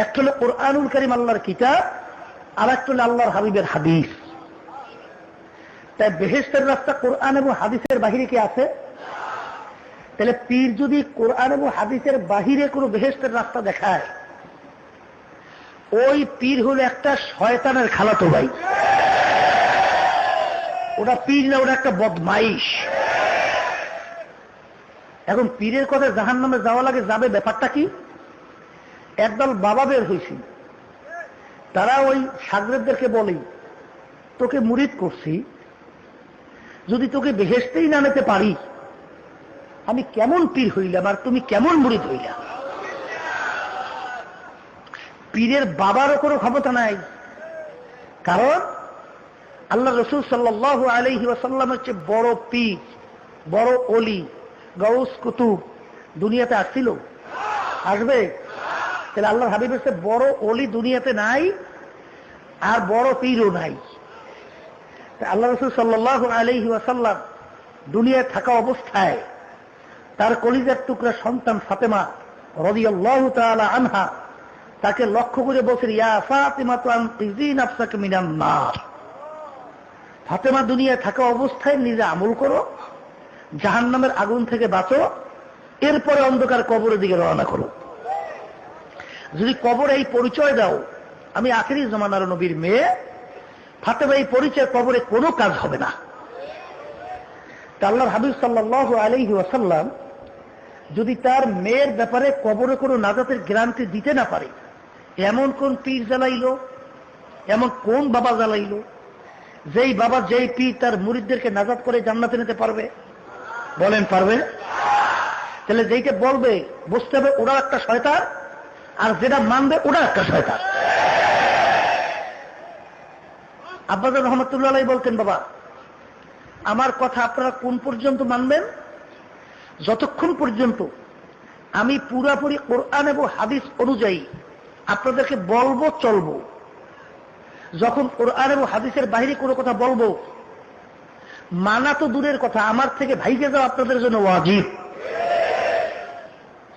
একটা হলো কোরআনুল করিম আল্লাহর কিতাব আর একটা হলো আল্লাহর হাবিবের হাদিস। তাই বেহেস্তের রাস্তা কোরআন এবং হাদিসের বাহিরে কি আছে? তাহলে পীর যদি কোরআন এবং হাদিসের বাহিরে কোনো বেহেস্তের রাস্তা দেখায়, ওই পীর হলো একটা শয়তানের খালাতো ভাই। ওটা পীর না, ওটা একটা বদমাইশ। এখন পীরের কথা জাহান নামে যাওয়া লাগে যাবে, ব্যাপারটা কি? একদল বাবা বের হয়েছি তারা ওই সাগরেদদেরকে বলে, তোকে মুরিদ করছি। যদি তোকে বেহেসতেই না নিতে পারি, আমি কেমন পীর হইলাম আর তুমি কেমন মুরিদ হইলাম পীরের বাবারও কোনো ক্ষমতা নাই। কারণ আল্লাহ রসুল সাল্লাহ আলহি ওয়াসাল্লাম হচ্ছে বড় পীর, বড় অলি গৌস কুতুব দুনিয়াতে আসছিল। আসবে? তাহলে আল্লাহ হাবিব হচ্ছে বড় অলি দুনিয়াতে নাই, আর বড় পীরও নাই। আল্লাহ রসুল সাল্লাহ আলহি ওয়াসাল্লাম দুনিয়ায় থাকা অবস্থায় তার কলিজার টুকরা সন্তান ফাতেমা রদিয়াল্লাহ তাআলা আনহা তাকে লক্ষ্য করে বলছেন, ইয়া ফাতেমা তো আফসাকে মিনান নার। ফাতেমা দুনিয়ায় থাকা অবস্থায় নিজে আমল করো জাহান নামের আগুন থেকে বাঁচো, এরপরে অন্ধকার কবরের দিকে রওনা করো। যদি কবর এই পরিচয় দাও, আমি আখেরি জমানার নবীর মেয়ে, ফাতেমা এই পরিচয় কবরে কোনো কাজ হবে না। আল্লাহর হাবিব সাল্লাহ আলহি ওয়াসাল্লাম যদি তার মেয়ের ব্যাপারে কবরে কোনো নাজাতের গ্যারান্টি দিতে না পারে, এমন কোন পীর জ্বালাইল, এমন কোন বাবা জ্বালাইল, যেই বাবা যেই পীর তার মুরিদদেরকে নাজাত করে জান্নাতে নিতে পারবে? বলেন, পারবে? তাহলে যেইটা বলবে, বুঝতে হবে ওরা একটা শয়তান আর যেটা মানবে ওরা একটা শয়তান। আব্বাজ রহমতুল্লাহ বলতেন, বাবা, আমার কথা আপনারা কোন পর্যন্ত মানবেন? যতক্ষণ পর্যন্ত আমি পুরাপুরি কোরআন এবং হাদিস অনুযায়ী আপনাদেরকে বলব, চলবো। যখন কোরআন এবং হাদিসের বাহিরে কোনো কথা বলব, মানা তো দূরের কথা, আমার থেকে ভাইকে যাও, আপনাদের জন্য ওয়াজিব।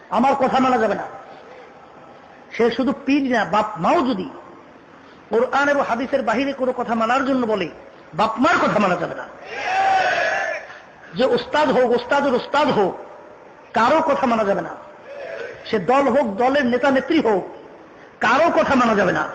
আমার কথা মানা যাবে না। সে শুধু পীর না, বাপ মাও যদি কোরআন এবং হাদিসের বাহিরে কোনো কথা মানার জন্য বলে, বাপ মার কথা মানা যাবে না। যে উস্তাদ হোক, উস্তাদের উস্তাদ হোক, কারও কথা মানা যাবে না। সে দল হোক, দলের নেতা নেত্রী হোক, কারও কথা মানা যাবে না।